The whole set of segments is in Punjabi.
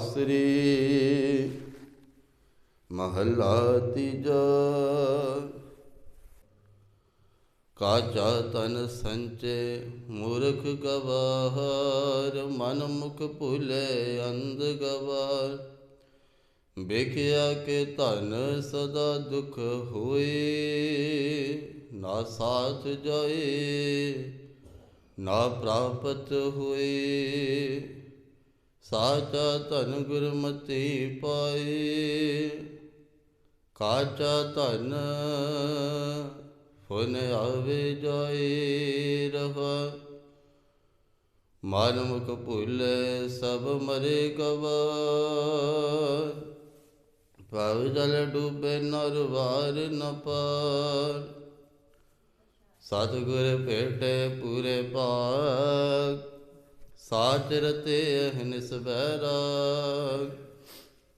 ਬਾਸਰੀ ਮਹੱਲਾ ਤੀਜਾ। ਕਾਚਾ ਤਨ ਸੰਚੇ ਮੂਰਖ ਗਵਾਹਰ ਮਨ ਮੁਖ ਭੁਲੇ ਅੰਧ ਗਵਾਰ। ਵੇਖਿਆ ਕਿ ਧਨ ਸਦਾ ਦੁਖ ਹੋਏ, ਨਾ ਸਾਥ ਜਾਏ, ਨਾ ਪ੍ਰਾਪਤ ਹੋਏ। ਸਾਚਾ ਧਨ ਗੁਰਮਤੀ ਪਾਏ, ਕਾਚਾ ਧਨ ਫੁਨ ਆਵੇ ਜਾਏ ਰਹਾ। ਮਨ ਮੁਖ ਭੁੱਲੇ ਸਭ ਮਰੇ ਗਵਾ ਭਵ ਜਲ ਡੂਬੇ ਨਰ ਵਾਰ ਨ ਪਾਰ। ਸਤਿਗੁਰ ਭੇਟੇ ਪੂਰੇ ਪਾਕ ਸਾਚ ਰਤੇ ਅਹਨਿਸ ਬੈਰਾਗ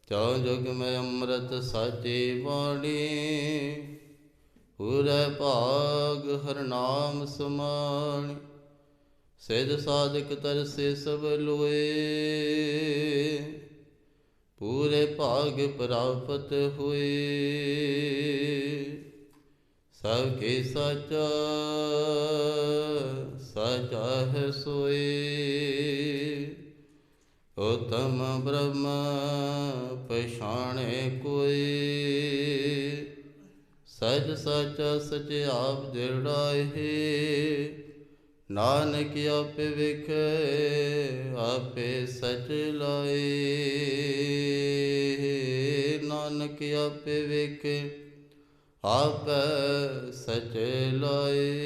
ਚੌ ਜੁਗ ਮੈਂ ਅੰਮ੍ਰਿਤ ਸਾਚੀ ਬਾਣੀ ਪੂਰੇ ਭਾਗ ਹਰ ਨਾਮ ਸਮਾਣ। ਸਿਧ ਸਾਧਕ ਤਰਸੇ ਸਭ ਲੋਏ, ਪੂਰੇ ਭਾਗ ਪ੍ਰਾਪਤ ਹੋਏ। ਸਭ ਕੇ ਸਚਾ ਸਾਚਾ ਹੈ ਸੋਏ। ਉਤਮ ਬ੍ਰਹਮ ਪਛਾਣੇ ਕੋਈ ਸਜ ਸਾਚਾ ਸਚ ਆਪ ਦਿੜਾਏ ਨਾਨਕ ਆਪੇ ਵੇਖੇ, ਆਪੇ ਸਚ ਲਾਏ। ਨਾਨਕ ਆਪੇ ਵੇਖੇ, ਆਪੇ ਸਚ ਲਾਏ।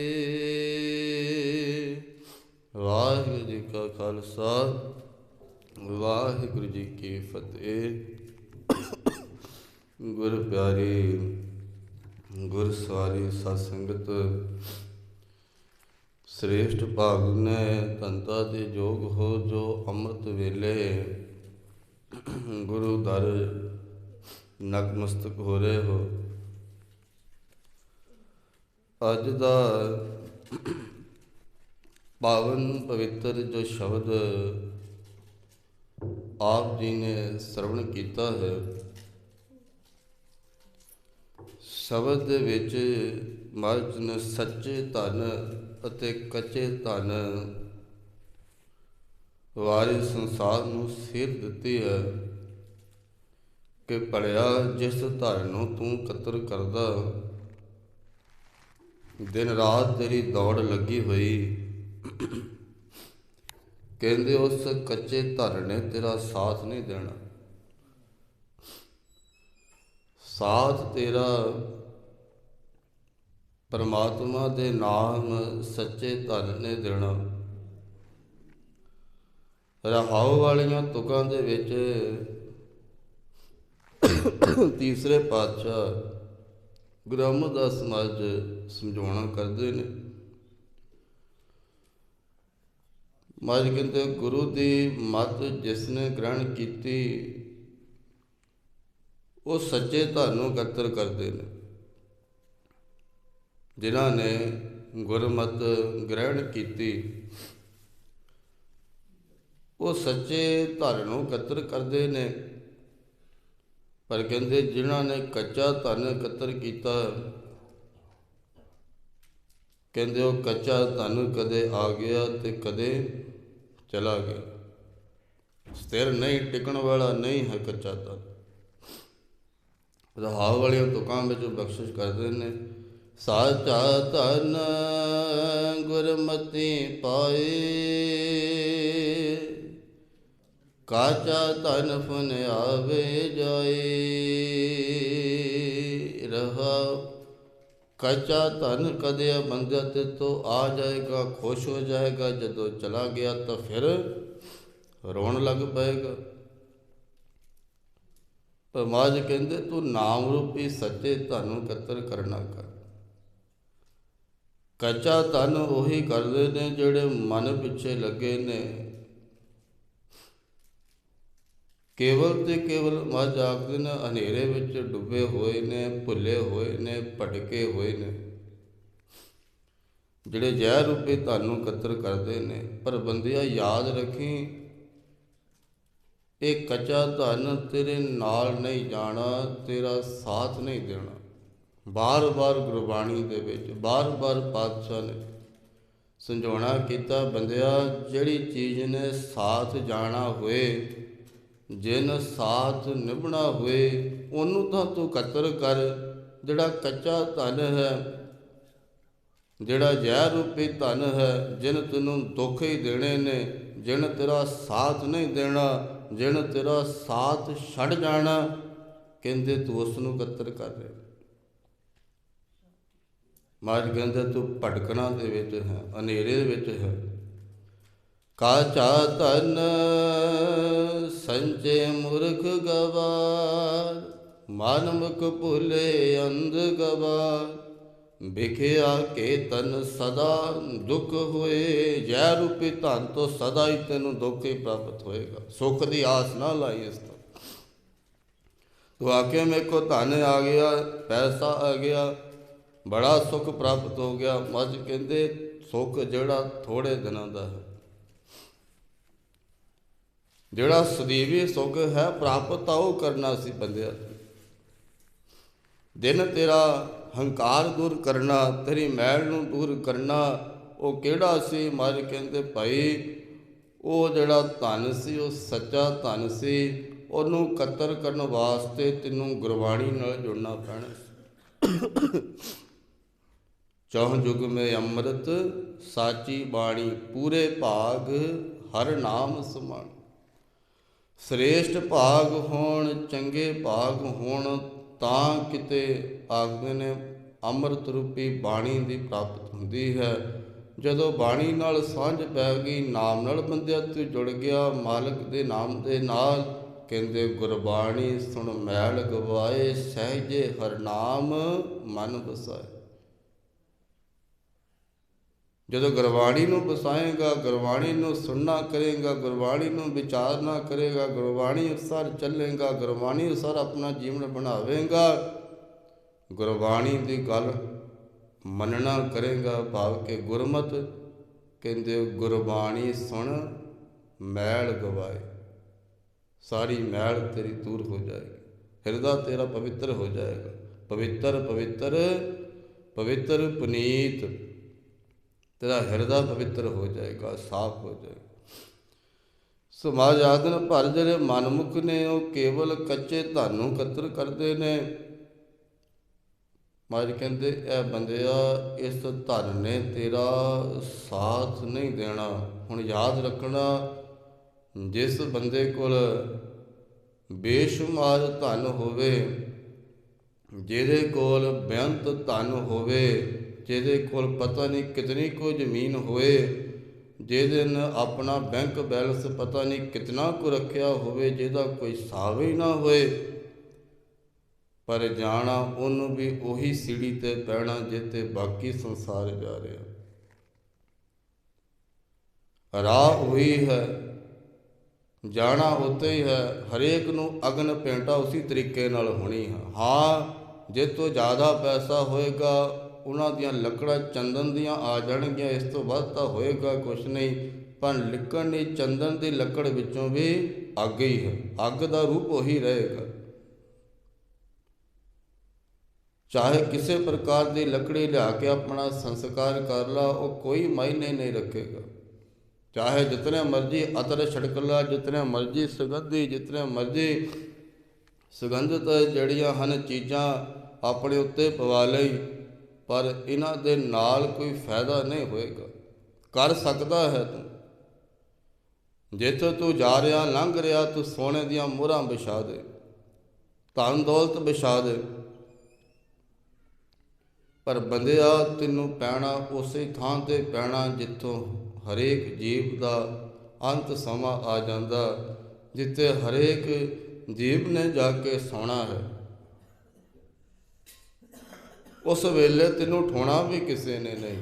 ਵਾਹਿਗੁਰੂ ਜੀ ਕਾ ਖਾਲਸਾ, ਵਾਹਿਗੁਰੂ ਜੀ ਕੀ ਫਤਿਹ। ਗੁਰ ਪਿਆਰੀ, ਗੁਰ ਸਵਾਰੀ ਸਤ ਸੰਗਤ, ਸ੍ਰੇਸ਼ਟ ਭਾਗ ਨੇ ਤੰਤਾ ਦੇ ਜੋਗ ਹੋ ਜੋ ਅੰਮ੍ਰਿਤ ਵੇਲੇ। ਗੁਰੂ ਦਰ ਨਕਮਸਤਕ ਹੋ ਰਹੇ ਹੋ। ਅੱਜ ਦਾ ਪਾਵਨ ਪਵਿੱਤਰ ਜੋ ਸ਼ਬਦ ਆਪ ਜੀ ਨੇ ਸਰਵਣ ਕੀਤਾ ਹੈ, ਸ਼ਬਦ ਦੇ ਵਿੱਚ ਮਹਾਰਾਜ ਨੇ ਸੱਚੇ ਧਨ ਅਤੇ ਕੱਚੇ ਧਨ ਵਾਰੇ ਸੰਸਾਰ ਨੂੰ ਸਿਰ ਦਿੱਤੀ ਹੈ ਕਿ ਪੜਿਆ ਜਿਸ ਧਨ ਨੂੰ ਤੂੰ ਕਤਰ ਕਰਦਾ, ਦਿਨ ਰਾਤ ਤੇਰੀ ਦੌੜ ਲੱਗੀ ਹੋਈ ਕਹਿੰਦੇ ਉਸ ਕੱਚੇ ਧਰ ਨੇ ਤੇਰਾ ਸਾਥ ਨਹੀਂ ਦੇਣਾ। ਸਾਥ ਤੇਰਾ ਪਰਮਾਤਮਾ ਦੇ ਨਾਮ ਸੱਚੇ ਧਨ ਨੇ ਦੇਣਾ। ਰਹਾਉ ਵਾਲੀਆਂ ਤੁਕਾਂ ਦੇ ਵਿੱਚ ਤੀਸਰੇ ਪਾਤਸ਼ਾਹ ਗੁਰੂ ਅਮਰਦਾਸ ਮਹਾਰਾਜ ਸਮਝਾਉਣਾ ਕਰਦੇ ਨੇ। ਮਹਾਰਾਜ ਕਹਿੰਦੇ, ਗੁਰੂ ਦੀ ਮੱਤ ਜਿਸਨੇ ਗ੍ਰਹਿਣ ਕੀਤੀ, ਉਹ ਸੱਚੇ ਧਨ ਨੂੰ ਇਕੱਤਰ ਕਰਦੇ ਨੇ। ਜਿਨ੍ਹਾਂ ਨੇ ਗੁਰਮਤ ਗ੍ਰਹਿਣ ਕੀਤੀ, ਉਹ ਸੱਚੇ ਧਨ ਨੂੰ ਇਕੱਤਰ ਕਰਦੇ ਨੇ। ਪਰ ਕਹਿੰਦੇ, ਜਿਨ੍ਹਾਂ ਨੇ ਕੱਚਾ ਧਨ ਇਕੱਤਰ ਕੀਤਾ ਕਹਿੰਦੇ ਉਹ ਕੱਚਾ ਧਨ ਕਦੇ ਆ ਗਿਆ ਤੇ ਕਦੇ ਚਲਾ ਗਿਆ। ਸਥਿਰ ਨਹੀਂ, ਟਿਕਣ ਵਾਲਾ ਨਹੀਂ ਹੈ ਕੱਚਾ ਧਨ। ਰਹਾਉ ਵਾਲੀਆਂ ਤੁਕਾਂ ਵਿੱਚ ਬਖਸ਼ਿਸ਼ ਕਰਦੇ ਨੇ। ਸਾਚਾ ਧਨ ਗੁਰਮਤੀ ਪਾਏ। ਕਾਚਾ ਧਨ ਫਨ ਆਵੇ ਜਾਏ। ਕੱਚਾ ਧਨ ਕਦੇ ਬੰਦਤ ਤੋਂ ਆ ਜਾਏਗਾ, ਖੁਸ਼ ਹੋ ਜਾਏਗਾ, ਜਦੋਂ ਚਲਾ ਗਿਆ ਤਾਂ ਫਿਰ ਰੋਣ ਲੱਗ ਪਏਗਾ। ਪਰਮਾਜ ਕਹਿੰਦੇ, ਤੂੰ ਨਾਮ ਰੂਪੀ ਸੱਚੇ ਧਨ ਨੂੰ ਕਤਰ ਕਰਨਾ ਕਰ। ਕੱਚਾ ਧਨ ਉਹੀ ਕਰਦੇ ਨੇ ਜਿਹੜੇ ਮਨ ਪਿੱਛੇ ਲੱਗੇ ਨੇ। ਕੇਵਲ ਤੇ ਕੇਵਲ ਮੱਝ ਆਖਦੇ ਨੇ, ਹਨੇਰੇ ਵਿੱਚ ਡੁੱਬੇ ਹੋਏ ਨੇ, ਭੁੱਲੇ ਹੋਏ ਨੇ, ਭਟਕੇ ਹੋਏ ਨੇ। ਜਿਹੜੇ ਜ਼ਹਿਰ ਰੂਪੀ ਧਨ ਨੂੰ ਕਤਰ ਕਰਦੇ ਨੇ, ਪਰ ਬੰਦਿਆ ਯਾਦ ਰੱਖੀ, ਇਹ ਕੱਚਾ ਧਨ ਤੇਰੇ ਨਾਲ ਨਹੀਂ ਜਾਣਾ, ਤੇਰਾ ਸਾਥ ਨਹੀਂ ਦੇਣਾ। ਬਾਰ-ਬਾਰ ਗੁਰਬਾਣੀ ਦੇ ਵਿੱਚ, ਬਾਰ-ਬਾਰ ਪਾਤਸ਼ਾਹ ਨੇ ਸਮਝਾਉਣਾ ਕੀਤਾ, ਬੰਦਿਆ, ਜਿਹੜੀ ਚੀਜ਼ ਨੇ ਸਾਥ ਜਾਣਾ ਹੋਏ ਜਿਨ ਸਾਥ ਨਿਭਣਾ ਹੋਏ, ਉਹਨੂੰ ਤਾਂ ਤੂੰ ਕਤਰ ਕਰ। ਜਿਹੜਾ ਕੱਚਾ ਧਨ ਹੈ, ਜਿਹੜਾ ਜ਼ਹਿਰ ਰੂਪੀ ਧਨ ਹੈ, ਜਿਨ ਤੈਨੂੰ ਦੁੱਖ ਹੀ ਦੇਣੇ ਨੇ, ਜਿਨ ਤੇਰਾ ਸਾਥ ਨਹੀਂ ਦੇਣਾ, ਜਿਨ ਤੇਰਾ ਸਾਥ ਛੱਡ ਜਾਣਾ, ਕਹਿੰਦੇ ਤੂੰ ਉਸ ਨੂੰ ਕਤਰ ਕਰ ਰਿਹਾ। ਮਾਰ ਕਹਿੰਦਾ, ਤੂੰ ਭਟਕਣਾ ਦੇ ਵਿੱਚ ਹੈ, ਹਨੇਰੇ ਦੇ ਵਿੱਚ ਹੈ। ਕਾਚਾ ਧਨ ਸੰਚੇ ਮੁਰਖ ਗਵਾਰ, ਮਨ ਮੁਖ ਭੁਲੇ ਅੰਧ ਗਵਾਰ। ਵਿਖਿਆ ਕੇ ਤਨ ਸਦਾ ਦੁੱਖ ਹੋਏ, ਜੈ ਰੂਪੀ ਧਨ ਤੋਂ ਸਦਾ ਹੀ ਤੈਨੂੰ ਦੁੱਖ ਹੀ ਪ੍ਰਾਪਤ ਹੋਏਗਾ। ਸੁਖ ਦੀ ਆਸ ਨਾ ਲਾਈ ਇਸ ਤੋਂ। ਤੂੰ ਆਕੇ ਮੇਰੇ ਕੋ ਧਨ ਆ ਗਿਆ, ਪੈਸਾ ਆ ਗਿਆ, ਬੜਾ ਸੁਖ ਪ੍ਰਾਪਤ ਹੋ ਗਿਆ। ਮੱਝ ਕਹਿੰਦੇ, ਸੁਖ ਜਿਹੜਾ ਥੋੜੇ ਦਿਨਾਂ ਦਾ ਹੈ। ਜਿਹੜਾ ਸਦੀਵੀ ਸੁਖ ਹੈ ਪ੍ਰਾਪਤ ਆਉ ਕਰਨਾ ਸੀ ਬੰਦਿਆ। ਦਿਨ ਤੇਰਾ ਹੰਕਾਰ ਦੂਰ ਕਰਨਾ, ਤੇਰੀ ਮੈਲ ਨੂੰ ਦੂਰ ਕਰਨਾ, ਉਹ ਕਿਹੜਾ ਸੀ ਮਰ ਕਹਿੰਦੇ ਭਾਈ? ਉਹ ਜਿਹੜਾ ਧਨ ਸੀ, ਉਹ ਸੱਚਾ ਧਨ ਸੀ, ਉਹਨੂੰ ਕਤਰ ਕਰਨ ਵਾਸਤੇ ਤੈਨੂੰ ਗੁਰਬਾਣੀ ਨਾਲ ਜੁੜਨਾ ਪੈਣਾ ਚੌਹ ਜੁਗ ਮੇ ਅੰਮ੍ਰਿਤ, ਸਾਚੀ ਬਾਣੀ, ਪੂਰੇ ਭਾਗ ਹਰ ਨਾਮ ਸਮਾਨ। ਸ੍ਰੇਸ਼ਟ ਭਾਗ ਹੋਣ, ਚੰਗੇ ਭਾਗ ਹੋਣ, ਤਾਂ ਕਿਤੇ ਆਖਦੇ ਨੇ ਅੰਮ੍ਰਿਤ ਰੂਪੀ ਬਾਣੀ ਦੀ ਪ੍ਰਾਪਤ ਹੁੰਦੀ ਹੈ। ਜਦੋਂ ਬਾਣੀ ਨਾਲ ਸਾਂਝ ਪੈ ਗਈ, ਨਾਮ ਨਾਲ ਬੰਦਿਆ ਤੂੰ ਜੁੜ ਗਿਆ, ਮਾਲਕ ਦੇ ਨਾਮ ਦੇ ਨਾਲ ਕਹਿੰਦੇ, ਗੁਰਬਾਣੀ ਸੁਣ ਮੈਲ ਗਵਾਏ, ਸਹਿਜੇ ਹਰਨਾਮ ਮਨ ਵਸਾਏ। ਜਦੋਂ ਗੁਰਬਾਣੀ ਨੂੰ ਵਸਾਏਗਾ, ਗੁਰਬਾਣੀ ਨੂੰ ਸੁਣਨਾ ਕਰੇਗਾ, ਗੁਰਬਾਣੀ ਨੂੰ ਵਿਚਾਰਨਾ ਕਰੇਗਾ, ਗੁਰਬਾਣੀ ਅਨੁਸਾਰ ਚੱਲੇਗਾ, ਗੁਰਬਾਣੀ ਅਨੁਸਾਰ ਆਪਣਾ ਜੀਵਨ ਬਣਾਵੇਗਾ, ਗੁਰਬਾਣੀ ਦੀ ਗੱਲ ਮੰਨਣਾ ਕਰੇਗਾ, ਭਾਵ ਕਿ ਗੁਰਮਤ ਕਹਿੰਦੇ ਗੁਰਬਾਣੀ ਸੁਣ, ਮੈਲ ਗਵਾਏ। ਸਾਰੀ ਮੈਲ ਤੇਰੀ ਦੂਰ ਹੋ ਜਾਏਗੀ। ਹਿਰਦਾ ਤੇਰਾ ਪਵਿੱਤਰ ਹੋ ਜਾਏਗਾ। ਪਵਿੱਤਰ ਪਵਿੱਤਰ ਪਵਿੱਤਰ, ਪੁਨੀਤ। ਤੇਰਾ ਹਿਰਦਾ ਪਵਿੱਤਰ ਹੋ ਜਾਏਗਾ, ਸਾਫ਼ ਹੋ ਜਾਏਗਾ। ਸਮਾਜ ਆਦਨ ਭਰ ਜਿਹੜੇ ਮਨਮੁਖ ਨੇ, ਉਹ ਕੇਵਲ ਕੱਚੇ ਧਨ ਨੂੰ ਕਤਰ ਕਰਦੇ ਨੇ। ਮਾਜ ਕਹਿੰਦੇ, ਇਹ ਬੰਦਿਆ, ਇਸ ਧਨ ਨੇ ਤੇਰਾ ਸਾਥ ਨਹੀਂ ਦੇਣਾ। ਹੁਣ ਯਾਦ ਰੱਖਣਾ, ਜਿਸ ਬੰਦੇ ਕੋਲ ਬੇਸ਼ੁਮਾਰ ਧਨ ਹੋਵੇ, ਜਿਹਦੇ ਕੋਲ ਬੇਅੰਤ ਧਨ ਹੋਵੇ ਜਿਹਦੇ ਕੋਲ ਪਤਾ ਨਹੀਂ ਕਿਤਨੀ ਕੋ ਜ਼ਮੀਨ ਹੋਏ, ਜਿਹਦੇ ਨੇ ਆਪਣਾ ਬੈਂਕ ਬੈਲੈਂਸ ਪਤਾ ਨਹੀਂ ਕਿਤਨਾ ਕੋ ਰੱਖਿਆ ਹੋਵੇ, ਜਿਹਦਾ ਕੋਈ ਹਿਸਾਬ ਹੀ ਨਾ ਹੋਏ। ਪਰ ਜਾਣਾ ਉਹਨੂੰ ਵੀ ਉਹੀ ਸੀੜੀ ਤੇ ਪੈਣਾ ਜਿੱਤੇ ਬਾਕੀ ਸੰਸਾਰ ਜਾ ਰਿਹਾ। ਰਾਹ ਉਹੀ ਹੈ, ਜਾਣਾ ਉੱਤੇ ਹੀ ਹੈ, ਹਰੇਕ ਨੂੰ ਅਗਨ ਪੇਂਟਾ ਉਸੇ ਤਰੀਕੇ ਨਾਲ ਹੋਣੀ ਹੈ। ਹਾਂ, ਜੇ ਤੋਂ ਜ਼ਿਆਦਾ ਪੈਸਾ ਹੋਏਗਾ ਉਹਨਾਂ ਦੀਆਂ ਲੱਕੜਾਂ ਚੰਦਨ ਦੀਆਂ ਆ ਜਾਣਗੀਆਂ, ਇਸ ਤੋਂ ਵੱਧ ਤਾਂ ਹੋਏਗਾ ਕੁਛ ਨਹੀਂ, ਪਰ ਲਿਕਣ ਦੀ ਚੰਦਨ ਦੀ ਲੱਕੜ ਵਿੱਚੋਂ ਵੀ ਅੱਗ ਹੀ ਹੈ, ਅੱਗ ਦਾ ਰੂਪ ਉਹੀ ਰਹੇਗਾ। ਚਾਹੇ ਕਿਸੇ ਪ੍ਰਕਾਰ ਦੀ ਲੱਕੜੀ ਲਿਆ ਕੇ ਆਪਣਾ ਸੰਸਕਾਰ ਕਰ ਲਾ, ਉਹ ਕੋਈ ਮਾਇਨੇ ਨਹੀਂ ਰੱਖੇਗਾ। ਚਾਹੇ ਜਿਤਨੇ ਮਰਜ਼ੀ ਅਤਰ ਛੜਕਲਾ ਜਿਤਨੇ ਮਰਜ਼ੀ ਸੁਗੰਧੀ, ਜਿਤਨੇ ਮਰਜ਼ੀ ਸੁਗੰਧਤ ਜਿਹੜੀਆਂ ਹਨ ਚੀਜ਼ਾਂ ਆਪਣੇ ਉੱਤੇ ਪਵਾ ਲਈ ਪਰ ਇਹਨਾਂ ਦੇ ਨਾਲ ਕੋਈ ਫਾਇਦਾ ਨਹੀਂ ਹੋਏਗਾ। ਕਰ ਸਕਦਾ ਹੈ ਤੂੰ। ਜਿੱਥੇ ਤੂੰ ਜਾ ਰਿਹਾ, ਲੰਘ ਰਿਹਾ, ਤੂੰ ਸੋਨੇ ਦੀਆਂ ਮੋਹਰਾਂ ਵਿਛਾ ਦੇ। ਧਨ ਦੌਲਤ ਵਿਛਾ ਦੇ। ਪਰ ਬੰਦਿਆ, ਤੈਨੂੰ ਪੈਣਾ ਉਸੇ ਥਾਂ ਤੇ ਪੈਣਾ ਜਿੱਥੋਂ ਹਰੇਕ ਜੀਵ ਦਾ ਅੰਤ ਸਮਾਂ ਆ ਜਾਂਦਾ, ਜਿੱਥੇ ਹਰੇਕ ਜੀਵ ਨੇ ਜਾ ਕੇ ਸੌਣਾ ਹੈ। ਉਸ ਵੇਲੇ ਤੈਨੂੰ ਠੋਣਾ ਵੀ ਕਿਸੇ ਨੇ ਨਹੀਂ।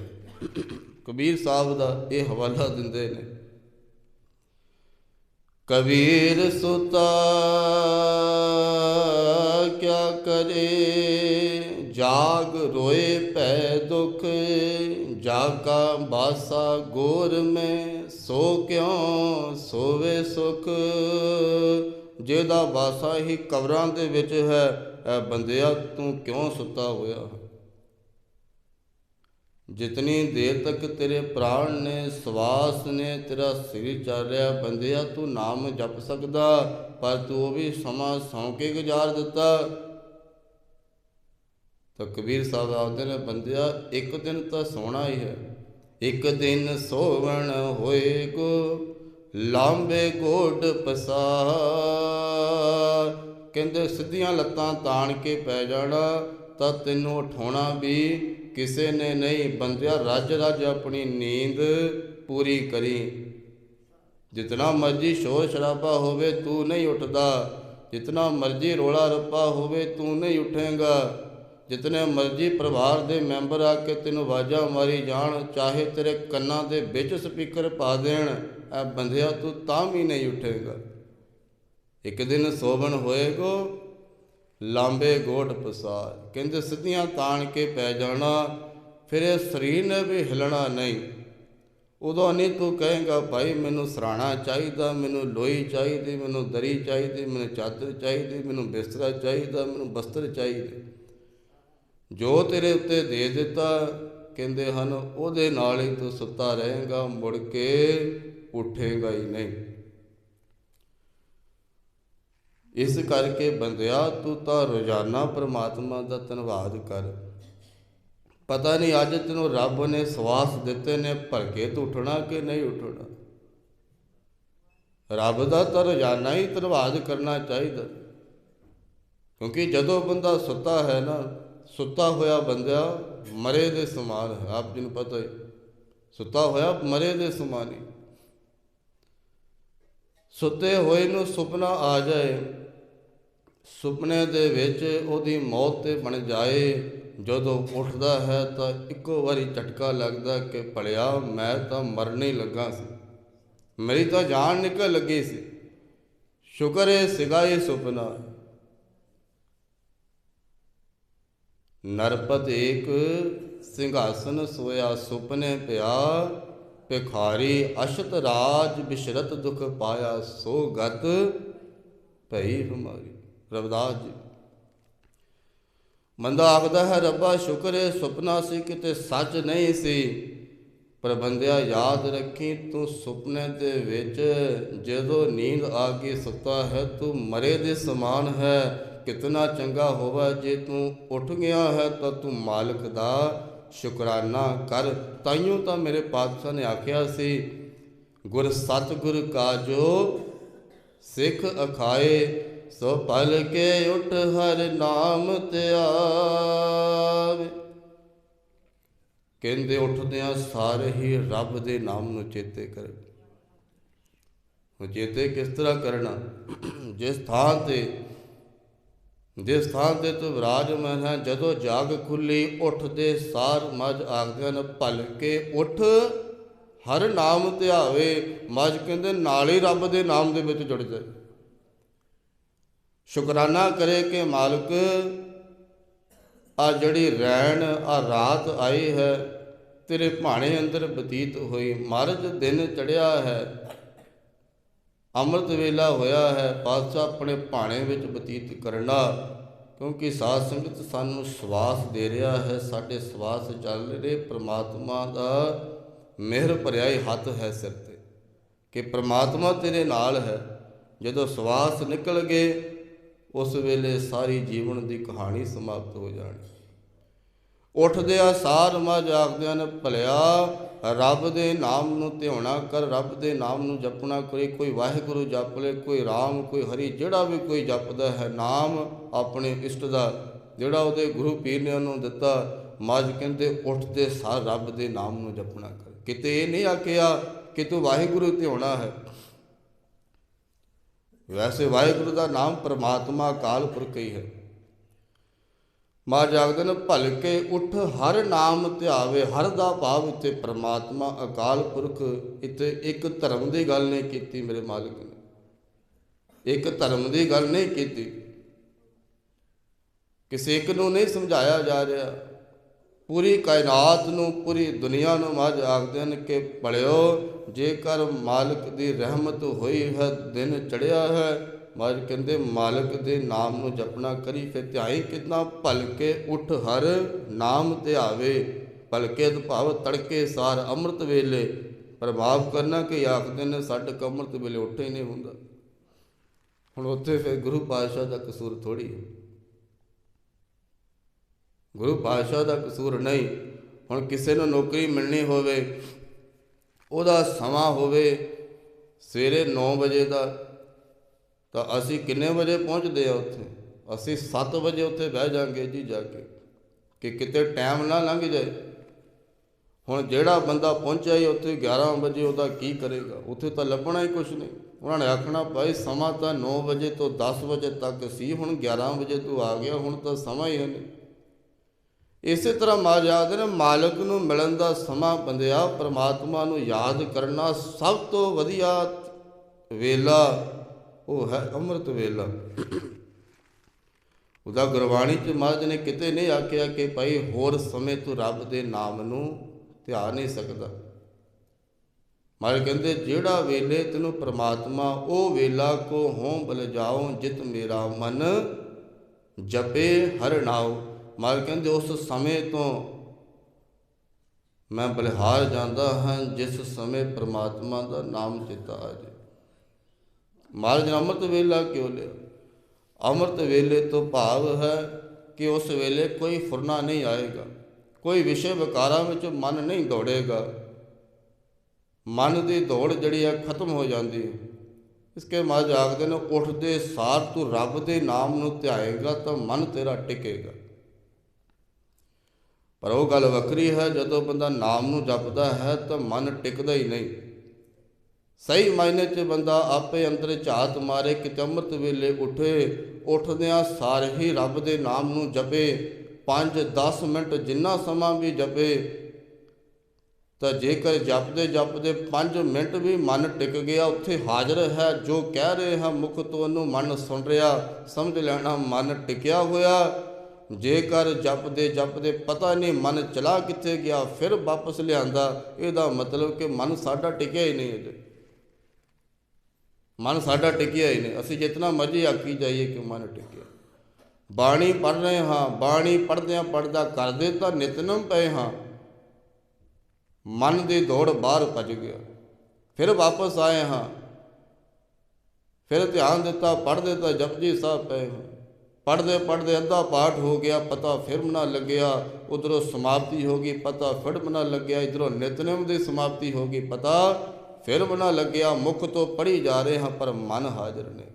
ਕਬੀਰ ਸਾਹਿਬ ਦਾ ਇਹ ਹਵਾਲਾ ਦਿੰਦੇ ਨੇ। ਕਬੀਰ ਸੁਤਾ, ਕਿਆ ਕਰੇ? ਜਾਗ ਰੋਏ ਪੈ ਦੁਖ, ਜਾਗਾ ਬਾਸਾ ਗੋਰ ਮੈਂ, ਸੋ ਕਿਉ ਸੋਵੇ ਸੁਖ? ਵਾਸਾ ਹੀ ਕਬਰਾਂ ਦੇ ਵਿੱਚ ਹੈ, ਐ ਬੰਦਿਆ ਤੂੰ ਕਿਉਂ ਸੁੱਤਾ ਹੋਇਆ? ਜਿਤਨੀ ਦੇਰ ਤੱਕ ਤੇਰੇ ਪ੍ਰਾਣ ਨੇ ਸਵਾਸ ਨੇ ਤੇਰਾ ਸਰੀਰ ਚੱਲ ਰਿਹਾ ਬੰਦਿਆ, ਤੂੰ ਨਾਮ ਜਪ ਸਕਦਾ, ਪਰ ਤੂੰ ਉਹ ਵੀ ਸਮਾਂ ਸੌਂ ਕੇ ਗੁਜ਼ਾਰ ਦਿੱਤਾ। ਤਾਂ ਕਬੀਰ ਸਾਹਿਬ ਆਖਦੇ ਨੇ, ਬੰਦਿਆ, ਇੱਕ ਦਿਨ ਤਾਂ ਸੋਣਾ ਹੀ ਹੈ। ਇੱਕ ਦਿਨ ਸੋਵਣ ਹੋਏ ਕੋ, ਲਾਂਬੇ ਗੋਡ ਪਸਾਰ। ਕਹਿੰਦੇ, ਸਿੱਧੀਆਂ ਲੱਤਾਂ ਤਾਣ ਕੇ ਪੈ ਜਾਣਾ, ਤਾਂ ਤੈਨੂੰ ਉਠਾਉਣਾ ਵੀ ਕਿਸੇ ਨੇ ਨਹੀਂ ਬੰਦਿਆ, ਰੱਜ ਰੱਜ ਆਪਣੀ ਨੀਂਦ ਪੂਰੀ ਕਰੀ। ਜਿਤਨਾ ਮਰਜ਼ੀ ਸ਼ੋਰ ਸ਼ਰਾਬਾ ਹੋਵੇ, ਤੂੰ ਨਹੀਂ ਉੱਠਦਾ। ਜਿਤਨਾ ਮਰਜ਼ੀ ਰੋਲਾ ਰੱਪਾ ਹੋਵੇ, ਤੂੰ ਨਹੀਂ ਉੱਠੇਗਾ। ਜਿਤਨੇ ਮਰਜ਼ੀ ਪਰਿਵਾਰ ਦੇ ਮੈਂਬਰ ਆ ਕੇ ਤੈਨੂੰ ਆਵਾਜ਼ਾਂ ਮਾਰੀ ਜਾਣ, ਚਾਹੇ ਤੇਰੇ ਕੰਨਾਂ ਦੇ ਵਿੱਚ ਸਪੀਕਰ ਪਾ ਦੇਣ ਐ ਬੰਦਿਆ ਤੂੰ ਤਾਂ ਵੀ ਨਹੀਂ ਉੱਠੇਗਾ। ਇੱਕ ਦਿਨ ਸੋਵਣ ਹੋਏਗੋ ਲਾਂਬੇ ਗੋਟ ਪਸਾਰ। ਕਹਿੰਦੇ, ਸਿੱਧੀਆਂ ਤਾਣ ਕੇ ਪੈ ਜਾਣਾ, ਫਿਰ ਇਹ ਸਰੀਰ ਨੇ ਵੀ ਹਿਲਣਾ ਨਹੀਂ। ਉਦੋਂ ਨਹੀਂ ਤੂੰ ਕਹੇਗਾ, ਭਾਈ, ਮੈਨੂੰ ਸਰਾਣਾ ਚਾਹੀਦਾ, ਮੈਨੂੰ ਲੋਈ ਚਾਹੀਦੀ, ਮੈਨੂੰ ਦਰੀ ਚਾਹੀਦੀ, ਮੈਨੂੰ ਚਾਦਰ ਚਾਹੀਦੀ, ਮੈਨੂੰ ਬਿਸਤਰਾ ਚਾਹੀਦਾ, ਮੈਨੂੰ ਬਸਤਰ ਚਾਹੀਦੇ। ਜੋ ਤੇਰੇ ਉੱਤੇ ਦੇ ਦਿੱਤਾ, ਕਹਿੰਦੇ ਹਨ, ਉਹਦੇ ਨਾਲ ਹੀ ਤੂੰ ਸੁੱਤਾ ਰਹੇਗਾ, ਮੁੜ ਕੇ ਉੱਠੇਗਾ ਹੀ ਨਹੀਂ। ਇਸ ਕਰਕੇ ਬੰਦਿਆ, ਤੂੰ ਤਾਂ ਰੋਜ਼ਾਨਾ ਪ੍ਰਮਾਤਮਾ ਦਾ ਧੰਨਵਾਦ ਕਰ। ਪਤਾ ਨਹੀਂ ਅੱਜ ਤੈਨੂੰ ਰੱਬ ਨੇ ਸਵਾਸ ਦਿੱਤੇ ਨੇ, ਭਰ ਕੇ ਤੂੰ ਉੱਠਣਾ ਕਿ ਨਹੀਂ ਉੱਠਣਾ? ਰੱਬ ਦਾ ਤਾਂ ਰੋਜ਼ਾਨਾ ਹੀ ਧੰਨਵਾਦ ਕਰਨਾ ਚਾਹੀਦਾ। ਕਿਉਂਕਿ ਜਦੋਂ ਬੰਦਾ ਸੁੱਤਾ ਹੈ ਨਾ, ਸੁੱਤਾ ਹੋਇਆ ਬੰਦਾ ਮਰੇ ਦੇ ਸਮਾਨ ਹੈ, ਆਪ ਜੀ ਨੂੰ ਪਤਾ ਹੈ। ਸੁੱਤਾ ਹੋਇਆ ਮਰੇ ਦੇ ਸਮਾਨ ਹੀ। ਸੁੱਤੇ ਹੋਏ ਨੂੰ ਸੁਪਨਾ ਆ ਜਾਏ ਸੁਪਨੇ ਦੇ ਵਿੱਚ ਉਹਦੀ ਮੌਤ ਤੇ ਬਣ ਜਾਏ, ਜਦੋਂ ਉੱਠਦਾ ਹੈ ਤਾਂ ਇੱਕੋ ਵਾਰੀ ਝਟਕਾ ਲੱਗਦਾ ਕਿ ਭਲਿਆ ਮੈਂ ਤਾਂ ਮਰਨ ਹੀ ਲੱਗਾ ਸੀ। ਮੇਰੀ ਤਾਂ ਜਾਨ ਨਿਕਲ ਲੱਗੀ ਸੀ। ਸ਼ੁਕਰ ਹੈ ਸਿਗਾ ਇਹ ਸੁਪਨਾ। ਨਰਪਤ ਏਕ ਸਿੰਘਾਸਨ ਸੋਇਆ ਸੁਪਨੇ ਪਿਆ, ਭਿਖਾਰੀ ਅਸ਼ਤ ਰਾਜ ਬਿਸ਼ਰਤ ਦੁਖ ਪਾਇਆ ਸੋ ਗਤ ਭਈ ਹਮਾਰੀ। ਰਵਦਾਸ ਜੀ। ਮੰਦਾ ਆਖਦਾ ਹੈ, ਰੱਬਾ ਸ਼ੁਕਰ ਹੈ ਸੁਪਨਾ ਸੀ ਕਿਤੇ ਸੱਚ ਨਹੀਂ ਸੀ। ਪਰ ਬੰਦਿਆ, ਯਾਦ ਰੱਖੀ ਤੂੰ ਸੁਪਨੇ ਦੇ ਵਿੱਚ, ਜਦੋਂ ਨੀਂਦ ਆ ਕੇ ਸੁੱਤਾ ਹੈ, ਤੂੰ ਮਰੇ ਦੇ ਸਮਾਨ ਹੈ। ਕਿਤਨਾ ਚੰਗਾ ਹੋਵੇ ਜੇ ਤੂੰ ਉੱਠ ਗਿਆ ਹੈ, ਤਾਂ ਤੂੰ ਮਾਲਕ ਦਾ ਸ਼ੁਕਰਾਨਾ ਕਰ। ਤਾਈਓ ਤਾਂ ਮੇਰੇ ਪਾਤਸ਼ਾਹ ਨੇ ਆਖਿਆ ਸੀ, ਗੁਰ ਸਤਿਗੁਰ ਕਾ ਜੋ ਸਿੱਖ ਅਖਾਏ, ਸੋ ਪਲ ਕੇ ਉਠ ਹਰ ਨਾਮ ਧਿਆਵੇ ਕਹਿੰਦੇ ਉੱਠਦਿਆਂ ਸਾਰੇ ਹੀ ਰੱਬ ਦੇ ਨਾਮ ਨੂੰ ਚੇਤੇ ਕਰੇ। ਉਹ ਚੇਤੇ ਕਿਸ ਤਰ੍ਹਾਂ ਕਰਨਾ? ਜਿਸ ਥਾਂ ਤੇ, ਜਿਸ ਥਾਂ ਤੇ ਤੂੰ ਵਿਰਾਜਮਾਨ ਹੈ, ਜਦੋਂ ਜਾਗ ਖੁੱਲੀ, ਉੱਠਦੇ ਸਾਰ ਮਜ ਆਖਦੇ ਨੇ ਭਲ ਕੇ ਉੱਠ। ਹਰ ਨਾਮ ਧਿਆਵੇ ਮਜ ਕਹਿੰਦੇ ਨਾਲ ਹੀ ਰੱਬ ਦੇ ਨਾਮ ਦੇ ਵਿੱਚ ਜੁੜ ਜਾਏ। ਸ਼ੁਕਰਾਨਾ ਕਰੇ ਕਿ ਮਾਲਕ, ਆ ਜਿਹੜੀ ਰੈਣ ਆ ਰਾਤ ਆਈ ਹੈ, ਤੇਰੇ ਭਾਣੇ ਅੰਦਰ ਬਤੀਤ ਹੋਈ, ਮਰਜ਼ ਦਿਨ ਚੜਿਆ ਹੈ, ਅੰਮ੍ਰਿਤ ਵੇਲਾ ਹੋਇਆ ਹੈ, ਪਾਤਸ਼ਾਹ ਆਪਣੇ ਭਾਣੇ ਵਿੱਚ ਬਤੀਤ ਕਰਨਾ, ਕਿਉਂਕਿ ਸਾਧ ਸੰਗਤ ਸਾਨੂੰ ਸਵਾਸ ਦੇ ਰਿਹਾ ਹੈ, ਸਾਡੇ ਸਵਾਸ ਚੱਲ ਰਹੇ ਪ੍ਰਮਾਤਮਾ ਦਾ। ਮਿਹਰ ਭਰਿਆ ਹੀ ਹੱਥ ਹੈ ਸਿਰ ਤੇ, ਕਿ ਪ੍ਰਮਾਤਮਾ ਤੇਰੇ ਨਾਲ ਹੈ। ਜਦੋਂ ਸਵਾਸ ਨਿਕਲ ਗਏ, ਉਸ ਵੇਲੇ ਸਾਰੀ ਜੀਵਨ ਦੀ ਕਹਾਣੀ ਸਮਾਪਤ ਹੋ ਜਾਣੀ। ਉੱਠਦੇ ਆ ਸਾਰ ਮਾ ਜਾਗਦਿਆਂ ਨੇ ਭਲਿਆ, ਰੱਬ ਦੇ ਨਾਮ ਨੂੰ ਧਿਆਉਣਾ ਕਰ, ਰੱਬ ਦੇ ਨਾਮ ਨੂੰ ਜਪਣਾ ਕਰੇ। ਕੋਈ ਵਾਹਿਗੁਰੂ ਜਪ ਲੈ, ਕੋਈ ਰਾਮ, ਕੋਈ ਹਰੀ, ਜਿਹੜਾ ਵੀ ਕੋਈ ਜਪਦਾ ਹੈ, ਨਾਮ ਆਪਣੇ ਇਸ਼ਟ ਦਾ, ਜਿਹੜਾ ਉਹਦੇ ਗੁਰੂ ਪੀਰ ਨੇ ਉਹਨੂੰ ਦਿੱਤਾ, ਮੱਝ ਕਹਿੰਦੇ, ਉੱਠਦੇ ਸਾਰ ਰੱਬ ਦੇ ਨਾਮ ਨੂੰ ਜਪਣਾ ਕਰ। ਕਿਤੇ ਇਹ ਨਹੀਂ ਆਖਿਆ ਕਿ ਤੂੰ ਵਾਹਿਗੁਰੂ ਧਿਆਉਣਾ ਹੈ। ਵੈਸੇ ਵਾਹਿਗੁਰੂ ਦਾ ਨਾਮ ਪ੍ਰਮਾਤਮਾ ਅਕਾਲ ਪੁਰਖ ਹੀ ਹੈ। ਮਾ ਜਾਗਦਨ ਭਲਕੇ ਉਠ, ਹਰ ਨਾਮ ਧਿਆਵੇ, ਹਰ ਦਾ ਭਾਵ ਇੱਥੇ ਪ੍ਰਮਾਤਮਾ ਅਕਾਲ ਪੁਰਖ ਇੱਥੇ ਇੱਕ ਧਰਮ ਦੀ ਗੱਲ ਨਹੀਂ ਕੀਤੀ ਮੇਰੇ ਮਾਲਕ ਨੇ। ਇੱਕ ਧਰਮ ਦੀ ਗੱਲ ਨਹੀਂ ਕੀਤੀ। ਕਿਸੇ ਇੱਕ ਨੂੰ ਨਹੀਂ ਸਮਝਾਇਆ ਜਾ ਰਿਹਾ। ਪੂਰੀ ਕਾਇਨਾਤ ਨੂੰ, ਪੂਰੀ ਦੁਨੀਆ ਨੂੰ ਮੱਝ ਆਖਦੇ ਨੇ ਕਿ ਭਲਿਓ, ਜੇਕਰ ਮਾਲਕ ਦੀ ਰਹਿਮਤ ਹੋਈ ਹੈ, ਦਿਨ ਚੜਿਆ ਹੈ ਮਹਾਰਾਜ ਕਹਿੰਦੇ, ਮਾਲਕ ਦੇ ਨਾਮ ਨੂੰ ਜਪਣਾ ਕਰੀ, ਫਿਰ ਧਿਆਈ ਕਿਤਨਾ ਭਲਕੇ ਉਠ ਹਰ ਨਾਮ ਧਿਆਵੇ ਭਲਕੇ ਭਾਵ ਤੜਕੇ ਸਾਰ ਅੰਮ੍ਰਿਤ ਵੇਲੇ। ਪ੍ਰਭਾਵ ਕਰਨਾ ਕਿ ਆਖਦੇ ਨੇ ਸਾਡੇ ਕ ਅੰਮ੍ਰਿਤ ਵੇਲੇ ਉੱਠੇ ਹੀ ਨਹੀਂ ਹੁੰਦਾ। ਹੁਣ ਉੱਥੇ ਫਿਰ ਗੁਰੂ ਪਾਤਸ਼ਾਹ ਦਾ ਕਸੂਰ ਥੋੜੀ ਹੈ। ਗੁਰੂ ਪਾਤਸ਼ਾਹ ਦਾ ਕਸੂਰ ਨਹੀਂ। ਹੁਣ ਕਿਸੇ ਨੂੰ ਨੌਕਰੀ ਮਿਲਣੀ ਹੋਵੇ, ਉਹਦਾ ਸਮਾਂ ਹੋਵੇ ਸਵੇਰੇ 9 ਵਜੇ ਦਾ, ਤਾਂ ਅਸੀਂ ਕਿੰਨੇ ਵਜੇ ਪਹੁੰਚਦੇ ਆ ਉੱਥੇ? ਅਸੀਂ 7 ਵਜੇ ਉੱਥੇ ਬਹਿ ਜਾਾਂਗੇ ਜੀ ਜਾ ਕੇ, ਕਿ ਕਿਤੇ ਟਾਈਮ ਨਾ ਲੰਘ ਜਾਏ। ਹੁਣ ਜਿਹੜਾ ਬੰਦਾ ਪਹੁੰਚਿਆ ਹੀ ਉੱਥੇ 11 ਵਜੇ ਉਹਦਾ ਕੀ ਕਰੇਗਾ? ਉੱਥੇ ਤਾਂ ਲੱਭਣਾ ਹੀ ਕੁਝ ਨਹੀਂ। ਉਹਨਾਂ ਨੇ ਆਖਣਾ, ਭਾਈ ਸਮਾਂ ਤਾਂ 9 ਵਜੇ ਤੋਂ 10 ਵਜੇ ਤੱਕ ਸੀ, ਹੁਣ 11 ਵਜੇ ਤੂੰ ਆ ਗਿਆ, ਹੁਣ ਤਾਂ ਸਮਾਂ ਹੀ ਹੈ ਨਹੀਂ। ਇਸੇ ਤਰ੍ਹਾਂ ਮਹਾਰਾਜ ਯਾਦ ਨੇ ਮਾਲਕ ਨੂੰ ਮਿਲਣ ਦਾ ਸਮਾਂ ਬੰਦਿਆ ਪ੍ਰਮਾਤਮਾ ਨੂੰ ਯਾਦ ਕਰਨਾ ਸਭ ਤੋਂ ਵਧੀਆ ਵੇਲਾ ਉਹ ਹੈ ਅੰਮ੍ਰਿਤ ਵੇਲਾ। ਉਹਦਾ ਗੁਰਬਾਣੀ ਚ ਮਹਾਰਾਜ ਨੇ ਕਿਤੇ ਨਹੀਂ ਆਖਿਆ ਕਿ ਭਾਈ ਹੋਰ ਸਮੇਂ ਤੂੰ ਰੱਬ ਦੇ ਨਾਮ ਨੂੰ ਧਿਆ ਨਹੀਂ ਸਕਦਾ। ਮਹਾਰਾਜ ਕਹਿੰਦੇ, ਜਿਹੜਾ ਵੇਲੇ ਤੈਨੂੰ ਪ੍ਰਮਾਤਮਾ, ਉਹ ਵੇਲਾ ਕੋ ਹੋਂ ਬਲ ਜਾਓ ਜਿਤ ਮੇਰਾ ਮਨ ਜਪੇ ਹਰ ਨਾਉ ਕਹਿੰਦੇ ਉਸ ਸਮੇਂ ਤੋਂ ਮੈਂ ਬਲਿਹਾਰ ਜਾਂਦਾ ਹਾਂ, ਜਿਸ ਸਮੇਂ ਪ੍ਰਮਾਤਮਾ ਦਾ ਨਾਮ ਚਿੱਤਾ ਆ ਜਾਏ। ਮਹਾਰਾਜ ਨੇ ਅੰਮ੍ਰਿਤ ਵੇਲਾ ਕਿਉਂ ਲਿਆ? ਅੰਮ੍ਰਿਤ ਵੇਲੇ ਤੋਂ ਭਾਵ ਹੈ ਕਿ ਉਸ ਵੇਲੇ ਕੋਈ ਫੁਰਨਾ ਨਹੀਂ ਆਏਗਾ, ਕੋਈ ਵਿਸ਼ੇ ਵਿਕਾਰਾਂ ਵਿੱਚ ਮਨ ਨਹੀਂ ਦੌੜੇਗਾ। ਮਨ ਦੀ ਦੌੜ ਜਿਹੜੀ ਹੈ ਖਤਮ ਹੋ ਜਾਂਦੀ ਹੈ। ਇਸਕੇ ਮਾਜ ਆਖਦੇ ਨੇ, ਉੱਠਦੇ ਸਾਰ ਤੂੰ ਰੱਬ ਦੇ ਨਾਮ ਨੂੰ ਧਿਆਏਗਾ ਤਾਂ ਮਨ ਤੇਰਾ ਟਿਕੇਗਾ। ਪਰ ਉਹ ਗੱਲ ਵੱਖਰੀ ਹੈ, ਜਦੋਂ ਬੰਦਾ ਨਾਮ ਨੂੰ ਜਪਦਾ ਹੈ ਤਾਂ ਮਨ ਟਿਕਦਾ ਹੀ ਨਹੀਂ। ਸਹੀ ਮਾਇਨੇ 'ਚ ਬੰਦਾ ਆਪੇ ਅੰਦਰ ਝਾਤ ਮਾਰੇ ਕਿ ਅੰਮ੍ਰਿਤ ਵੇਲੇ ਉਠੇ, ਉੱਠਦਿਆਂ ਸਾਰੇ ਹੀ ਰੱਬ ਦੇ ਨਾਮ ਨੂੰ ਜਪੇ 5-10 ਮਿੰਟ ਜਿੰਨਾ ਸਮਾਂ ਵੀ ਜਪੇ, ਤਾਂ ਜੇਕਰ ਜਪਦੇ ਜਪਦੇ 5 ਮਿੰਟ ਵੀ ਮਨ ਟਿਕ ਗਿਆ, ਉੱਥੇ ਹਾਜ਼ਰ ਹੈ, ਜੋ ਕਹਿ ਰਹੇ ਹਾਂ ਮੁਖ ਤੋਂ ਉਹਨੂੰ ਮਨ ਸੁਣ ਰਿਹਾ, ਸਮਝ ਲੈਣਾ ਮਨ ਟਿਕਿਆ ਹੋਇਆ। ਜੇਕਰ ਜਪਦੇ ਜਪਦੇ ਪਤਾ ਨਹੀਂ ਮਨ ਚਲਾ ਕਿੱਥੇ ਗਿਆ, ਫਿਰ ਵਾਪਸ ਲਿਆਂਦਾ। ਇਹਦਾ ਮਤਲਬ ਕਿ ਮਨ ਸਾਡਾ ਟਿਕਿਆ ਹੀ ਨਹੀਂ ਇਹਦੇ। ਮਨ ਸਾਡਾ ਟਿਕਿਆ ਹੀ ਨਹੀਂ। ਅਸੀਂ ਜਿਤਨਾ ਮਰਜ਼ੀ ਆਕੀ ਜਾਈਏ ਕਿ ਮਨ ਟਿਕਿਆ। ਬਾਣੀ ਪੜ ਰਹੇ ਹਾਂ, ਬਾਣੀ ਪੜਦਿਆਂ ਪੜਦਾ ਕਰਦੇ ਤਾਂ ਨਿਤਨਮ ਪਏ ਹਾਂ। ਮਨ ਦੀ ਦੌੜ ਬਾਹਰ ਭੱਜ ਗਿਆ। ਫਿਰ ਵਾਪਸ ਆਏ ਹਾਂ। ਫਿਰ ਧਿਆਨ ਦਿੱਤਾ ਪੜਦੇ ਤਾਂ ਜਪਜੀ ਸਾਹਿਬ ਪਏ ਹਾਂ। ਪੜਦੇ ਪੜਦੇ ਅੱਧਾ ਪਾਠ ਹੋ ਗਿਆ, ਪਤਾ ਫਿਰ ਨਾ ਲੱਗਿਆ, ਉਧਰੋਂ ਸਮਾਪਤੀ ਹੋ ਗਈ, ਪਤਾ ਫਿਰ ਨਾ ਲੱਗਿਆ, ਇਧਰੋਂ ਨਿਤਨਮ ਦੀ ਸਮਾਪਤੀ ਹੋ ਗਈ, ਪਤਾ ਫਿਰ ਨਾ ਲੱਗਿਆ, ਮੁਖ ਤੋਂ ਪੜੀ ਜਾ ਰਹੇ ਹਾਂ, ਪਰ ਮਨ ਹਾਜ਼ਰ ਨੇ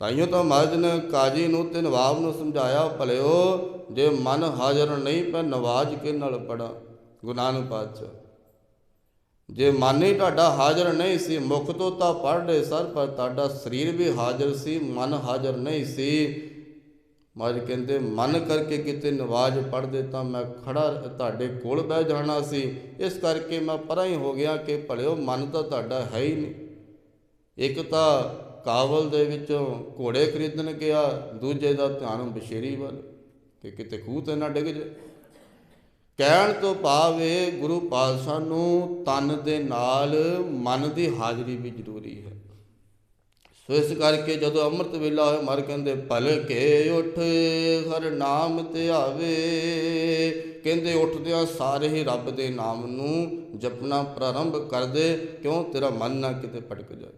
ਤਾਈਓ ਤਾਂ ਮਹਾਰਾਜ ਨੇ ਕਾਜੀ ਨੂੰ ਤੇ ਨਵਾਬ ਨੂੰ ਸਮਝਾਇਆ, ਭਲਿਓ, ਜੇ ਮਨ ਹਾਜ਼ਰ ਨਹੀਂ ਪੈ ਨਵਾਜ ਕੇ ਨਾਲ ਪੜਾ ਗੁਰੂ ਨਾਨਕ ਪਾਤਸ਼ਾਹ। ਜੇ ਮਨ ਹੀ ਤੁਹਾਡਾ ਹਾਜ਼ਰ ਨਹੀਂ ਸੀ, ਮੁਖ ਤੋਂ ਤਾਂ ਪੜ੍ਹਦੇ ਸਰ ਪਰ ਤੁਹਾਡਾ ਸਰੀਰ ਵੀ ਹਾਜ਼ਰ ਸੀ, ਮਨ ਹਾਜ਼ਰ ਨਹੀਂ ਸੀ। ਮਾਜ ਕਹਿੰਦੇ, ਮਨ ਕਰਕੇ ਕਿਤੇ ਨਵਾਜ਼ ਪੜ੍ਹਦੇ ਤਾਂ ਮੈਂ ਖੜਾ ਤੁਹਾਡੇ ਕੋਲ ਬਹਿ ਜਾਣਾ ਸੀ। ਇਸ ਕਰਕੇ ਮੈਂ ਪਰਾਂ ਹੀ ਹੋ ਗਿਆ ਕਿ ਭਲਿਓ ਮਨ ਤਾਂ ਤੁਹਾਡਾ ਹੈ ਹੀ ਨਹੀਂ। ਇੱਕ ਤਾਂ ਕਾਬਲ ਦੇ ਵਿੱਚੋਂ ਘੋੜੇ ਖਰੀਦਣ ਗਿਆ, ਦੂਜੇ ਦਾ ਧਿਆਨ ਬਸ਼ੇਰੀ ਵੱਲ, ਕਿ ਕਿਤੇ ਖੂਹ ਤੇ ਨਾ ਡਿੱਗ ਜਾਏ। ਕਹਿਣ ਤੋਂ ਭਾਵ ਗੁਰੂ ਪਾਤਸ਼ਾਹ ਨੂੰ ਤਨ ਦੇ ਨਾਲ ਮਨ ਦੀ ਹਾਜ਼ਰੀ ਵੀ ਜ਼ਰੂਰੀ ਹੈ। ਸੋ ਇਸ ਕਰਕੇ ਜਦੋਂ ਅੰਮ੍ਰਿਤ ਵੇਲਾ ਹੋਏ ਮਰ ਕਹਿੰਦੇ, ਭਲਕੇ ਉੱਠ, ਹਰ ਨਾਮ ਤੇ ਆਵੇ। ਕਹਿੰਦੇ, ਉੱਠਦਿਆਂ ਸਾਰੇ ਹੀ ਰੱਬ ਦੇ ਨਾਮ ਨੂੰ ਜਪਣਾ ਪ੍ਰਾਰੰਭ ਕਰ ਦੇ, ਕਿਉਂ? ਤੇਰਾ ਮਨ ਨਾ ਕਿਤੇ ਭਟਕ ਜਾਏ।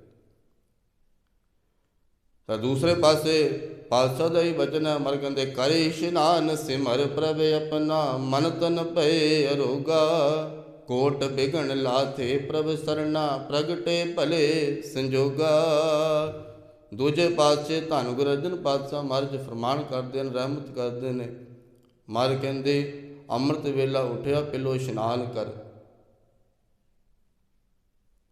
ਤਾਂ ਦੂਸਰੇ ਪਾਸੇ ਪਾਲਸਾ ਦਾ ਹੀ ਬਚਨ ਹੈ ਮਰ ਕਹਿੰਦੇ ਕਰੇ ਇਸ਼ਨਾਨ ਸਿਮਰ ਪ੍ਰਭ ਆਪਣਾ ਮਨ ਤਨ ਭਏ ਅਰੋਗਾ। ਕੋਟ ਬਿਗਣ ਲਾਥੇ ਪ੍ਰਭ ਸਰਣਾ ਪ੍ਰਗਟੇ ਭਲੇ ਸੰਜੋਗਾ। ਦੂਜੇ ਪਾਸੇ ਧੰਨ ਗੁਰੂ ਅਰਜਨ ਪਾਤਸ਼ਾਹ ਮਹਾਰਾਜ ਫਰਮਾਨ ਕਰਦੇ ਨੇ ਰਹਿਮਤ ਕਰਦੇ ਨੇ। ਮਰ ਕਹਿੰਦੇ, ਅੰਮ੍ਰਿਤ ਵੇਲਾ ਉਠਿਆ, ਪਿਲੋ ਇਸ਼ਨਾਨ ਕਰ।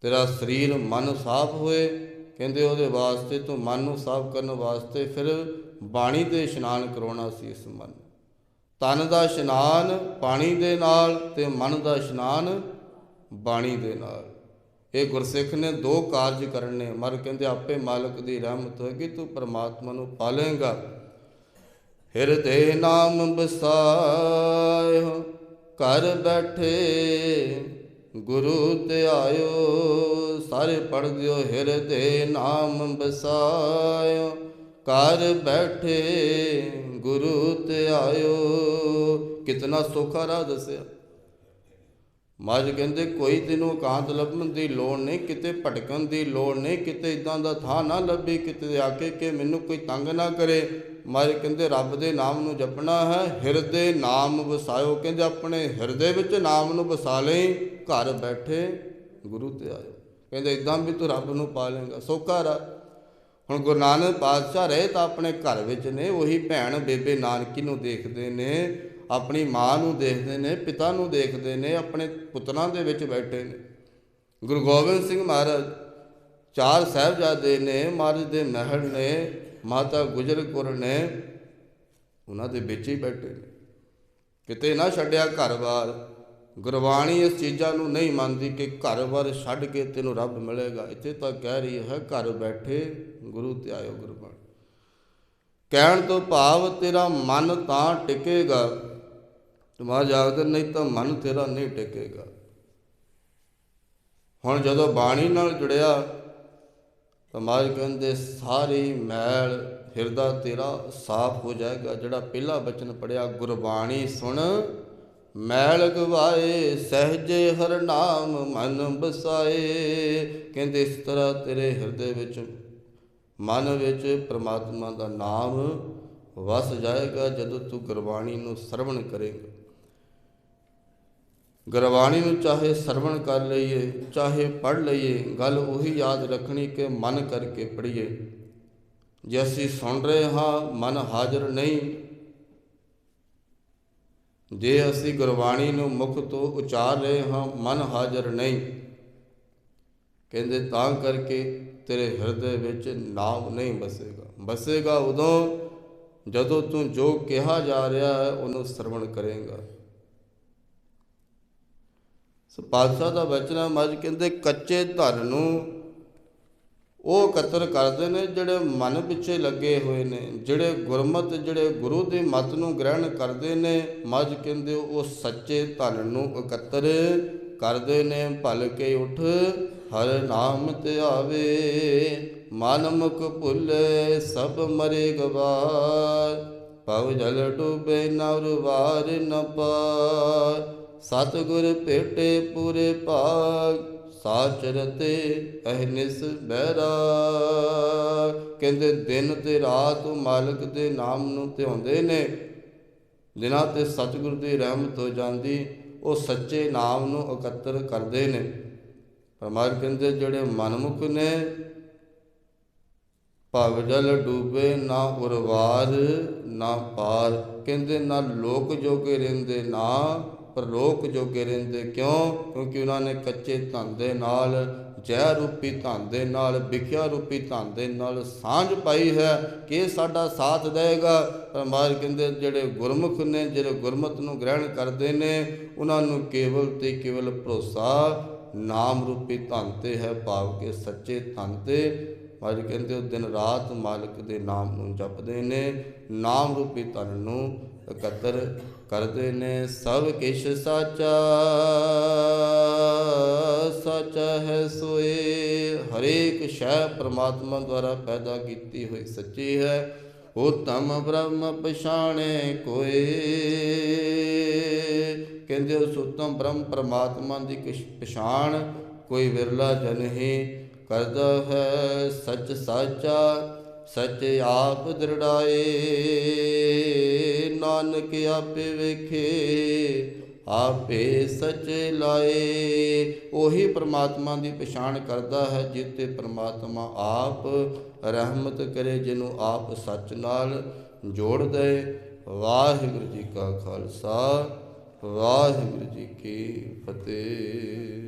ਤੇਰਾ ਸਰੀਰ ਮਨ ਸਾਫ਼ ਹੋਏ ਕਹਿੰਦੇ ਉਹਦੇ ਵਾਸਤੇ ਤੂੰ ਮਨ ਨੂੰ ਸਾਫ਼ ਕਰਨ ਵਾਸਤੇ ਫਿਰ ਬਾਣੀ ਦੇ ਇਸ਼ਨਾਨ ਕਰਾਉਣਾ ਸੀ ਇਸ ਮਨ ਤਨ ਦਾ ਇਸ਼ਨਾਨ ਪਾਣੀ ਦੇ ਨਾਲ ਤੇ ਮਨ ਦਾ ਇਸ਼ਨਾਨ ਬਾਣੀ ਦੇ ਨਾਲ। ਇਹ ਗੁਰਸਿੱਖ ਨੇ ਦੋ ਕਾਰਜ ਕਰਨੇ। ਮਰ ਕਹਿੰਦੇ, ਆਪੇ ਮਾਲਕ ਦੀ ਰਹਿਮਤ ਹੋਏਗੀ, ਤੂੰ ਪਰਮਾਤਮਾ ਨੂੰ ਪਾਲੇਗਾ। ਹਿਰਦੇ ਨਾਮ ਬਸਾਇਓ, ਘਰ ਬੈਠੇ ਗੁਰੂ ਤੇ ਆਇਓ, ਸਾਰੇ ਪੜ ਦਿਓ, ਹਿਰਦੇ ਨਾਮ ਬਸਾਇਓ। ਘਰ ਬੈਠੇ ਗੁਰੂ ਤੇ ਆਇਓ। ਕਿਤਨਾ ਸੌਖਾ ਰਾਹ ਦੱਸਿਆ। ਮਹਾਰਾਜ ਕਹਿੰਦੇ, ਕੋਈ ਤੈਨੂੰ ਇਕਾਂਤ ਲੱਭਣ ਦੀ ਲੋੜ ਨਹੀਂ, ਕਿਤੇ ਭਟਕਣ ਦੀ ਲੋੜ ਨਹੀਂ, ਕਿਤੇ ਇਦਾਂ ਦਾ ਥਾਂ ਨਾ ਲੱਭੇ, ਕਿਤੇ ਆ ਕੇ ਕਿ ਮੈਨੂੰ ਕੋਈ ਤੰਗ ਨਾ ਕਰੇ। ਮਹਾਰਾਜ ਕਹਿੰਦੇ, ਰੱਬ ਦੇ ਨਾਮ ਨੂੰ ਜਪਣਾ ਹੈ, ਹਿਰਦੇ ਨਾਮ ਵਸਾਇਓ ਕਹਿੰਦੇ, ਆਪਣੇ ਹਿਰਦੇ ਵਿੱਚ ਨਾਮ ਨੂੰ ਵਸਾ ਲਈ। ਘਰ ਬੈਠੇ ਗੁਰੂ ਤੇ ਆਇਓ। ਕਹਿੰਦੇ ਇਦਾਂ ਵੀ ਤੂੰ ਰੱਬ ਨੂੰ ਪਾ ਲੇਗਾ ਸੌਖਾ ਰਾ ਹੁਣ ਗੁਰੂ ਨਾਨਕ ਪਾਤਸ਼ਾਹ ਰਹੇ ਤਾਂ ਆਪਣੇ ਘਰ ਵਿੱਚ ਨੇ। ਉਹੀ ਭੈਣ ਬੇਬੇ ਨਾਨਕੀ ਨੂੰ ਦੇਖਦੇ ਨੇ, ਆਪਣੀ ਮਾਂ ਨੂੰ ਦੇਖਦੇ ਨੇ, ਪਿਤਾ ਨੂੰ ਦੇਖਦੇ ਨੇ, ਆਪਣੇ ਪੁੱਤਰਾਂ ਦੇ ਵਿੱਚ ਬੈਠੇ ਨੇ। ਗੁਰੂ ਗੋਬਿੰਦ ਸਿੰਘ ਮਹਾਰਾਜ ਚਾਰ ਸਾਹਿਬਜ਼ਾਦੇ ਨੇ, ਮਹਾਰਾਜ ਦੇ ਮਹਿਲ ਨੇ, ਮਾਤਾ ਗੁਜਰ ਕੌਰ ਨੇ, ਉਹਨਾਂ ਦੇ ਵਿੱਚ ਹੀ ਬੈਠੇ ਨੇ। ਕਿਤੇ ਨਾ ਛੱਡਿਆ ਘਰ-ਬਾਰ। ਗੁਰਬਾਣੀ ਇਸ ਚੀਜ਼ਾਂ ਨੂੰ ਨਹੀਂ ਮੰਨਦੀ ਕਿ ਘਰ-ਬਾਰ ਛੱਡ ਕੇ ਤੈਨੂੰ ਰੱਬ ਮਿਲੇਗਾ। ਇੱਥੇ ਤਾਂ ਕਹਿ ਰਹੀ ਹੈ, ਘਰ ਬੈਠੇ ਗੁਰੂ ਤੇ ਆਇਓ ਗੁਰਬਾਣੀ। ਕਹਿਣ ਤੋਂ ਭਾਵ ਤੇਰਾ ਮਨ ਤਾਂ ਟਿਕੇਗਾ। ਤੁਮਾ ਜਾਗਦਰ ਨਹੀਂ ਤਾਂ ਮਨ ਤੇਰਾ ਨਹੀਂ ਟਿਕੇਗਾ। ਹੁਣ ਜਦੋਂ ਬਾਣੀ ਨਾਲ ਜੁੜਿਆ, ਤਾਂ ਮਹਾਰਾਜ ਕਹਿੰਦੇ, ਸਾਰੀ ਮੈਲ ਹਿਰਦਾ ਤੇਰਾ ਸਾਫ਼ ਹੋ ਜਾਏਗਾ। ਜਿਹੜਾ ਪਹਿਲਾ ਬਚਨ ਪੜਿਆ ਗੁਰਬਾਣੀ ਸੁਣ। ਮੈਲ ਗਵਾਏ ਸਹਜੇ ਹਰ ਨਾਮ ਮਨ ਬਸਾਏ। ਕਹਿੰਦੇ ਇਸ ਤਰ੍ਹਾਂ ਤੇਰੇ ਹਿਰਦੇ ਵਿੱਚ, ਮਨ ਵਿੱਚ ਪ੍ਰਮਾਤਮਾ ਦਾ ਨਾਮ ਵਸ ਜਾਏਗਾ ਜਦੋਂ ਤੂੰ ਗੁਰਬਾਣੀ ਨੂੰ ਸਰਵਣ ਕਰੇਗਾ। ਗੁਰਬਾਣੀ ਨੂੰ ਚਾਹੇ ਸਰਵਣ ਕਰ ਲਈਏ, ਚਾਹੇ ਪੜ ਲਈਏ, ਗੱਲ ਉਹੀ ਯਾਦ ਰੱਖਣੀ ਕਿ ਮਨ ਕਰਕੇ ਪੜੀਏ ਜੇ ਅਸੀਂ ਸੁਣ ਰਹੇ ਹਾਂ, ਮਨ ਹਾਜ਼ਰ ਨਹੀਂ ਜੇ ਅਸੀਂ ਗੁਰਬਾਣੀ ਨੂੰ ਮੁਖ ਤੋਂ ਉਚਾਰ ਰਹੇ ਹਾਂ, ਮਨ ਹਾਜ਼ਰ ਨਹੀਂ। ਕਹਿੰਦੇ ਤਾਂ ਕਰਕੇ ਤੇਰੇ ਹਿਰਦੇ ਵਿੱਚ ਨਾਮ ਨਹੀਂ ਬਸੇਗਾ। ਬਸੇਗਾ ਉਦੋਂ ਜਦੋਂ ਤੂੰ ਜੋ ਕਿਹਾ ਜਾ ਰਿਹਾ ਹੈ, ਉਹਨੂੰ ਸਰਵਣ ਕਰੇਗਾ। ਸੋ ਪਾਤਸ਼ਾਹ ਦਾ ਬਚਨ ਮੱਝ ਕਹਿੰਦੇ, ਕੱਚੇ ਧਨ ਨੂੰ ਉਹ ਕਤਰ ਕਰਦੇ ਨੇ ਜਿਹੜੇ ਮਨ ਪਿੱਛੇ ਲੱਗੇ ਹੋਏ ਨੇ, ਜਿਹੜੇ ਗੁਰਮਤ, ਜਿਹੜੇ ਗੁਰੂ ਦੀ ਮਤ ਨੂੰ ਗ੍ਰਹਿਣ ਕਰਦੇ ਨੇ, ਮੱਝ ਕਹਿੰਦੇ ਉਹ ਸੱਚੇ ਧਨ ਨੂੰ ਇਕੱਤਰ ਕਰਦੇ ਨੇ, ਭਲ ਕੇ ਉਠ, ਹਰ ਨਾਮ ਤੇ ਆਵੇ ਮਨ ਮੁਖ ਭੁੱਲੇ, ਸਭ ਮਰੇ ਗਵਾਰ ਪਵ ਜਲ ਡੁਬੇ ਨਰ ਵਾਰ ਨ ਪਾਰ, ਸਤਿਗੁਰ ਭੇਟੇ ਪੂਰੇ ਭਾਗ ਸਾਚ ਅਹਨਿਸ ਬਹਿਰਾ ਕਹਿੰਦੇ, ਦਿਨ ਤੇ ਰਾਤ ਉਹ ਮਾਲਕ ਦੇ ਨਾਮ ਨੂੰ ਧਿਆਉਂਦੇ ਨੇ। ਜਿਨ੍ਹਾਂ ਤੇ ਸਤਿਗੁਰ ਦੀ ਰਹਿਮਤ ਹੋ ਜਾਂਦੀ, ਉਹ ਸੱਚੇ ਨਾਮ ਨੂੰ ਇਕੱਤਰ ਕਰਦੇ ਨੇ। ਪਰਮਾਤਮਾ ਕਹਿੰਦੇ, ਜਿਹੜੇ ਮਨਮੁਖ ਨੇ, ਭਵ ਜਲ ਡੂਬੇ ਨਾ ਉਰਵਾਰ, ਨਾ ਪਾਰ। ਕਹਿੰਦੇ, ਨਾ ਲੋਕ ਜੋਗੇ ਰਹਿੰਦੇ, ਨਾ ਪਰ ਲੋਕ ਜੋਗੇ ਰਹਿੰਦੇ ਕਿਉਂ? ਕਿਉਂਕਿ ਉਹਨਾਂ ਨੇ ਕੱਚੇ ਧਨ ਦੇ ਨਾਲ ਜੈ ਰੂਪੀ ਧਨ ਦੇ ਨਾਲ ਵਿਖਿਆ ਰੂਪੀ ਧਨ ਦੇ ਨਾਲ ਸਾਂਝ ਪਾਈ ਹੈ ਕਿ ਸਾਡਾ ਸਾਥ ਦੇਵੇਗਾ। ਪਰ ਪਰਮਾਰ ਕਹਿੰਦੇ, ਜਿਹੜੇ ਗੁਰਮੁਖ ਨੇ, ਜਿਹੜੇ ਗੁਰਮਤ ਨੂੰ ਗ੍ਰਹਿਣ ਕਰਦੇ ਨੇ, ਉਹਨਾਂ ਨੂੰ ਕੇਵਲ ਤੇ ਕੇਵਲ ਭਰੋਸਾ ਨਾਮ ਰੂਪੀ ਧਨ ਤੇ ਹੈ, ਭਾਵ ਕਿ ਸੱਚੇ ਧਨ ਤੇ। ਮਹਾਰਾਜ ਕਹਿੰਦੇ, ਉਹ ਦਿਨ ਰਾਤ ਮਾਲਕ ਦੇ ਨਾਮ ਨੂੰ ਜਪਦੇ ਨੇ ਨਾਮ ਰੂਪੀ ਧਨ ਨੂੰ ਇਕੱਤਰ ਕਰਦੇ ਨੇ ਸਭ ਕਿਛ ਸਾਚਾ, ਸੱਚ ਹੈ ਸੋਏ। ਹਰੇਕ ਸ਼ੈ ਪ੍ਰਮਾਤਮਾ ਦੁਆਰਾ ਪੈਦਾ ਕੀਤੀ ਹੋਈ ਸੱਚੀ ਹੈ। ਉਤਮ ਬ੍ਰਹਮ ਪਛਾਣੇ ਕੋਏ। ਕਹਿੰਦੇ ਉਸ ਉਤਮ ਬ੍ਰਹਮ ਪ੍ਰਮਾਤਮਾ ਦੀ ਕਿਛ ਪਛਾਣ ਕੋਈ ਵਿਰਲਾ ਜਨ ਹੀ ਕਰਦਾ ਹੈ। ਸੱਚ ਸਾਚਾ ਸੱਚ ਆਪ ਦ੍ਰਿੜਾਏ, ਨਾਨਕ ਆਪੇ ਵੇਖੇ, ਆਪੇ ਸੱਚ ਲਾਏ। ਉਹੀ ਪ੍ਰਮਾਤਮਾ ਦੀ ਪਛਾਣ ਕਰਦਾ ਹੈ ਜਿੱਤੇ ਪ੍ਰਮਾਤਮਾ ਆਪ ਰਹਿਮਤ ਕਰੇ, ਜਿਹਨੂੰ ਆਪ ਸੱਚ ਨਾਲ ਜੋੜ ਦੇ ਵਾਹਿਗੁਰੂ ਜੀ ਕਾ ਖਾਲਸਾ, ਵਾਹਿਗੁਰੂ ਜੀ ਕੀ ਫਤਿਹ।